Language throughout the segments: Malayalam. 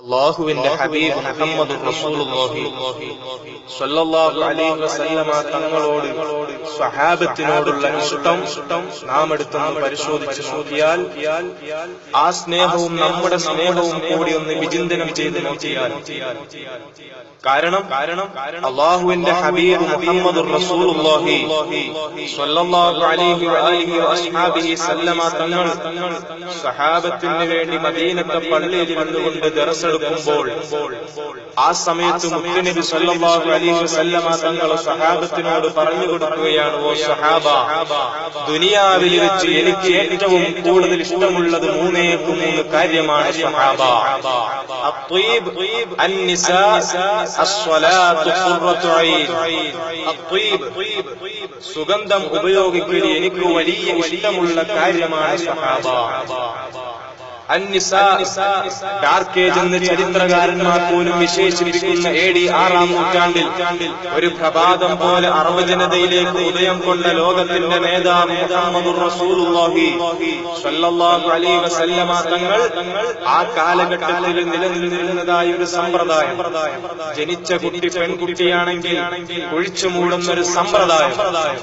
അള്ളാഹുവിന്റെ ഹബീബ് മുഹമ്മദ് തങ്ങളോട് സ്വഹാബത്തിനോടുള്ള ഇഷ്ടം നാം എടുത്തൊന്ന് പരിശോധിച്ച് നോക്കിയാൽ ആ സ്നേഹവും നമ്മുടെ സ്നേഹവും കൂടി ഒന്ന് വിചിന്തനം ചെയ്ത് നോക്കിയാൽ. കാരണം കാരണം അള്ളാഹുവിന്റെ ഹബീബ് മുഹമ്മദ് തങ്ങൾ സഹാബത്തിന് വേണ്ടി മദീനത്തെ പള്ളിയിൽ ഇരുന്നുകൊണ്ട് ദർസെടുക്കുമ്പോൾ ആ സമയത്ത് മുത്തുനബി സല്ലല്ലാഹു അലൈഹി വസല്ലമ തങ്ങൾ സഹാബത്തിനോട് പറഞ്ഞു കൊടുക്കുകയാണ് ഓ സഹാബ ദുനിയാവിൽ വെച്ച് എനിക്ക് ഏറ്റവും കൂടുതൽ ഇഷ്ടമുള്ളത് മൂന്നേ മൂന്ന് കാര്യമാണ് സഹാബ الطيب النساء الصلاة قرة عين الطيب സുഗന്ധം ഉപയോഗിക്കൽ എനിക്ക് വലിയ ഇഷ്ടമുള്ള കാര്യമാണ് സഹാബ ഡാർക്ക് ഏജ് എന്ന് ചരിത്രകാരന്മാർ പോലും വിശേഷിപ്പിക്കുന്ന എ ഡി ആറാം നൂറ്റാണ്ടിൽ ഒരു പ്രഭാതം പോലെ അറവജനതയിലേക്ക് ഉദയം കൊണ്ട ലോകത്തിന്റെ നേതാവ് തങ്ങൾ ആ കാലഘട്ടത്തിൽ നിലനിന്നിരുന്നതായ ഒരു സമ്പ്രദായം. ജനിച്ച കുട്ടി പെൺകുട്ടിയാണെങ്കിൽ ഒഴിച്ചു മൂടുന്ന ഒരു സമ്പ്രദായം.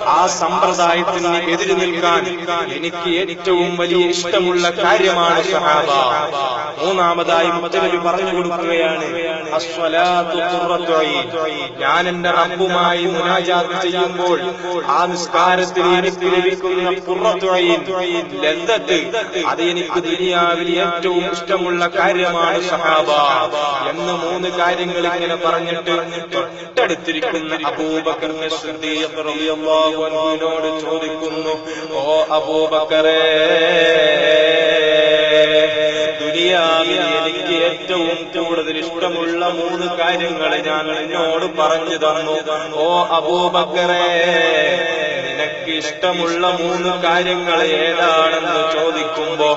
ആ സമ്പ്രദായത്തിന് എതിര് നിൽക്കാൻ എനിക്ക് ഏറ്റവും വലിയ ഇഷ്ടമുള്ള കാര്യമാണ് മൂന്നാമതായി മുത്തലബി പറഞ്ഞു കൊടുക്കുകയാണ് ഞാൻ എന്റെ റബ്ബുമായി മുനാജാത്ത് ചെയ്യുമ്പോൾ ആ നിസ്കാരത്തിൽ എനിക്ക് ലഭിക്കുന്ന പുറത്തുഴയിൽ അത് എനിക്ക് ദുനിയാവിൽ ഏറ്റവും ഇഷ്ടമുള്ള കാര്യമാണ് സഹാബ എന്ന് മൂന്ന് കാര്യങ്ങൾ ഇങ്ങനെ പറഞ്ഞിട്ട് തൊട്ടടുത്തിരിക്കുന്ന അബൂബക്കറിനെ അൻഹുവിനോട് ചോദിക്കുന്നു ഓ അബൂബക്കറേ ദുനിയാവിൽ എനിക്ക് ഏറ്റവും കൂടുതൽ ഇഷ്ടമുള്ള മൂന്ന് കാര്യങ്ങൾ ഞാൻ നിന്നോട് പറഞ്ഞു തന്നു. ഓ അബൂബക്കറേ നിനക്ക് ഇഷ്ടമുള്ള മൂന്ന് കാര്യങ്ങൾ ഏതാണെന്ന് ചോദിക്കുമ്പോ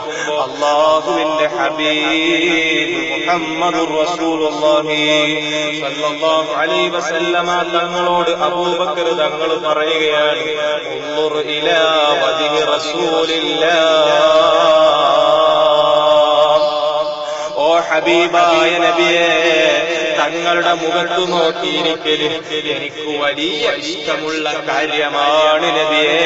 അള്ളാഹുവിന്റെ ഹബീബ് തങ്ങളോട് അബൂബക്കർ തങ്ങൾ പറയുകയാണ് ഇലാ ഓ ഹബീബായ നബിയെ തങ്ങളുടെ മുഖത്ത് നോക്കിയിരിക്കൽ എനിക്ക് വലിയ ഇഷ്ടമുള്ള കാര്യമാണ് നബിയെ.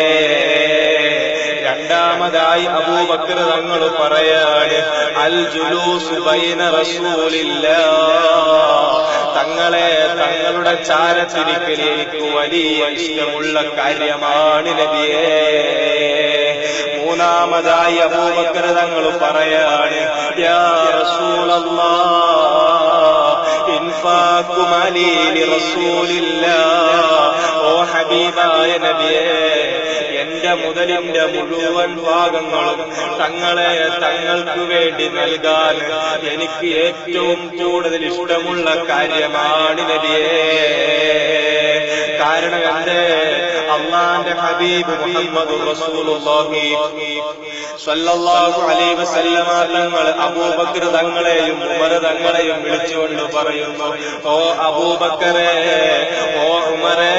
രണ്ടാമതായി അബൂബക്കർ തങ്ങൾ പറയാണ് അൽ ജുലൂസ് ബൈന റസൂലില്ലാ തങ്ങളെ തങ്ങളുടെ ചാരത്തിരിക്കൽ എനിക്ക് വലിയ ഇഷ്ടമുള്ള കാര്യമാണ് നബിയേ. മൂന്നാമതായി അബൂബക്കർ തങ്ങൾ പറയാണ് യാ റസൂലല്ലാഹ് ഇൻഫാഖു الله او ഓ ഹബീബായ നബിയേ എന്റെ മുതലിന്റെ മുഴുവൻ ഭാഗങ്ങളും തങ്ങളെ തങ്ങൾക്ക് വേണ്ടി നൽകാൻ എനിക്ക് ഏറ്റവും കൂടുതൽ ഇഷ്ടമുള്ള കാര്യമാണ് നബിയേ. കാരണം എന്റെ അള്ളാന്റെ ഹബീബ് മുഹമ്മദ് തങ്ങൾ അബൂബക്കർ തങ്ങളെയും ഉമർ തങ്ങളെയും വിളിച്ചുകൊണ്ട് പറയുന്നു ഓ അബൂബക്കറെ ഓ ഉമറേ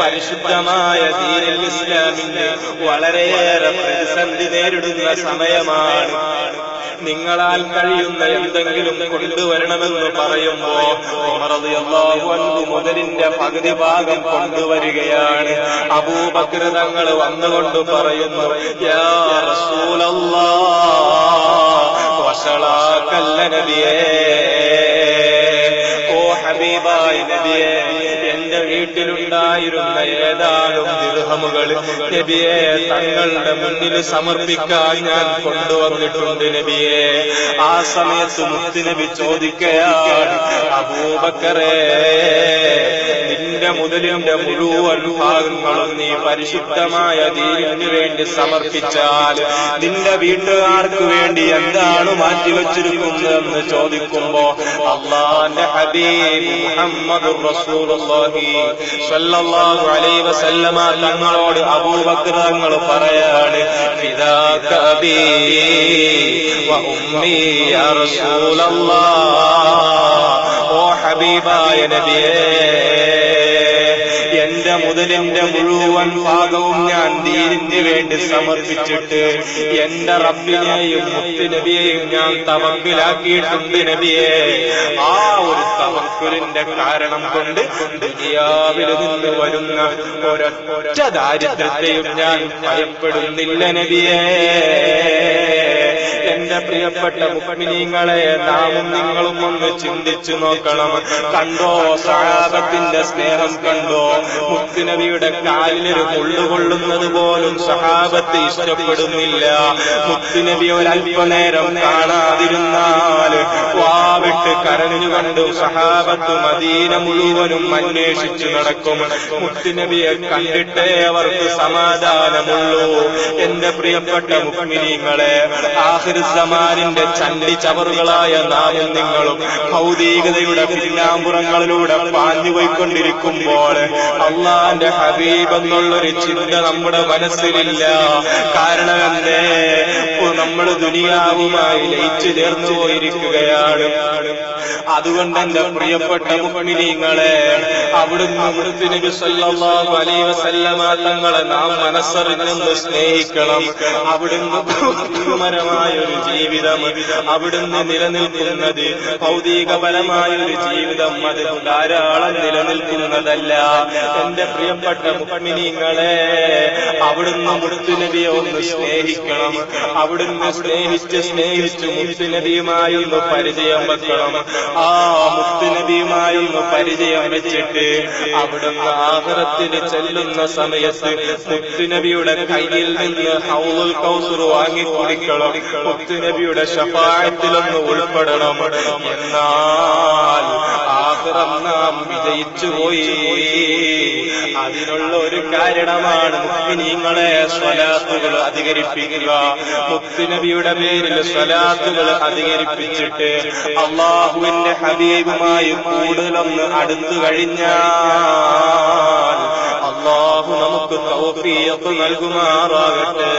പരിശുദ്ധമായ ദീനിൽ ഇസ്ലാമിന് വളരെയേറെ പ്രതിസന്ധി നേരിടുന്ന സമയമാണ്. നിങ്ങളാൽ കഴിയുന്ന എന്തെങ്കിലും കൊണ്ടുവരണമെന്ന് പറയുമ്പോ മുതലിന്റെ പകുതി ഭാഗം കൊണ്ടുവരികയാണ്. അബൂബക്കർ തങ്ങൾ വന്നുകൊണ്ട് പറയുന്നു യാ വശളാക്കല്ല നബിയേ. ഓ ഹബീബായ നബിയേ വീട്ടിലുണ്ടായിരുന്ന ഏതാനും ദിർഹമുകൾ നബിയെ തങ്ങളുടെ മുന്നിൽ സമർപ്പിക്കാൻ ഞാൻ കൊണ്ടുവന്നിട്ടുണ്ട് നബിയെ. ആ സമയത്ത് മുത്തുനബി ചോദിക്കയാണ് അബൂബക്കറേ നിന്റെ മുതലിന്റെ മുഴുവൻ ഭാഗങ്ങളും നീ പരിശുദ്ധമായ ദീനിന് വേണ്ടി സമർപ്പിച്ചാൽ നിന്റെ വീട്ടുകാർക്ക് വേണ്ടി എന്താണ് മാറ്റിവെച്ചിരിക്കുന്നതെന്ന് ചോദിക്കുമ്പോ അള്ളാന്റെ ഹബീബ് തങ്ങളോട് അബൂബക്കർ തങ്ങൾ പറയാണ് ഓ ഹബീബായ നബിയേ. മുതലിന്റെ മുഴുവൻ ഭാഗവും ഞാൻ ദീനിന് വേണ്ടി സമർപ്പിച്ചിട്ട് എന്റെ റബ്ബിനെയും മുത്തുനബിയെയും ഞാൻ തവക്കിലാക്കിയിട്ടുണ്ട് നബിയെ. ആ ഒരു തവക്കുലിന്റെ കാരണം കൊണ്ട് ദുനിയാവിൽ നിന്ന് വരുന്ന ഒരൊറ്റ ദാരിദ്ര്യത്തെയും ഞാൻ ഭയപ്പെടുന്നില്ല നബിയേ. എന്റെ പ്രിയപ്പെട്ട മുഖമിനീങ്ങളെ നാമും നിങ്ങളും ഒന്ന് ചിന്തിച്ചു നോക്കണം. കണ്ടോ സഹാബത്തിന്റെ സ്നേഹം കണ്ടോ? മുത്തുനബിയുടെ കാലിലൊരു കൊള്ളുകൊള്ളുന്നത് പോലും സഹാബത്ത് ഇഷ്ടപ്പെടുന്നില്ല. മുത്തുനബി ഒരല്പനേരം കാണാതിരുന്നാൽ വാവിട്ട് കരഞ്ഞുകൊണ്ട് സഹാബത്ത് മദീന മുഴുവനും അന്വേഷിച്ചു നടക്കും. മുത്തുനബിയെ കണ്ടിട്ടേ അവർക്ക് സമാധാനമുള്ളൂ. എന്റെ പ്രിയപ്പെട്ട മുഖ്മിനീങ്ങളെ ആഹിർസമാനിന്റെ ചണ്ടി ചവറുകളായ നാമും നിങ്ങളും ഭൗതികതയുടെ പിന്നാമ്പുറങ്ങളിലൂടെ പാഞ്ഞുപോയിക്കൊണ്ടിരിക്കുമ്പോൾ അള്ളാന്റെ ഹബീബ് എന്നുള്ളൊരു ചിന്ത നമ്മുടെ മനസ്സിലില്ല. കാരണം എന്തേ? നമ്മൾ ദുനിയാവുമായി ലയിച്ചു ചേർന്നു പോയിരിക്കുകയാണ്. അതുകൊണ്ട് എന്റെ പ്രിയപ്പെട്ട മുഖ്മിനീങ്ങളെ അവിടുന്ന് നബി സല്ലല്ലാഹു അലൈഹി വസല്ലമ തങ്ങളെ നാം മനസ്സറിഞ്ഞെന്ന് സ്നേഹിക്കണം. അവിടുന്ന് ഭൗതികപരമായ ഒരു ജീവിതം അവിടുന്ന് നിലനിൽക്കുന്നത് ഭൗതികപരമായ ഒരു ജീവിതം അത് ധാരാളം നിലനിൽക്കുന്നതല്ല. എന്റെ പ്രിയപ്പെട്ട മുഖ്മിനീങ്ങളെ അവിടുന്ന് മുത്തുനബിയെ ഒന്ന് സ്നേഹിക്കണം. അവിടുന്ന് സ്നേഹിച്ച് സ്നേഹിച്ച് മുത്തുനബിയുമായി ഒന്ന് പരിചയം വെക്കണം. ആ മുത്തുനബിയുമായി ഒന്ന് പരിചയം വെച്ചിട്ട് അവിടുന്ന് ആഹ്റത്തിന് ചെല്ലുന്ന സമയത്ത് മുത്തുനബിയുടെ കയ്യിൽ നിന്ന് ഹൗലുൽ കൗസുർ വാങ്ങി കുടിക്കണം മുത്തുനബിയുടെ ഷഫായത്തിലൊന്ന് ഉൾപ്പെടണം. എന്നാൽ ആഹ്റം നാം വിജയിച്ചുപോയി അതിനുള്ള ഒരു കാരണമാണ് മുക്മിനീങ്ങളെ സ്വലാത്തുകൾ അധികരിപ്പിക്കുക. മുത്തുനബിയുടെ പേരിൽ സ്വലാത്തുകൾ അധികരിപ്പിച്ചിട്ട് അള്ളാഹുവിന്റെ ഹബീബുമായി കൂടുതലൊന്ന് അടുത്തു കഴിഞ്ഞാൽ അള്ളാഹു നമുക്ക് നൽകുമാറാകട്ടെ.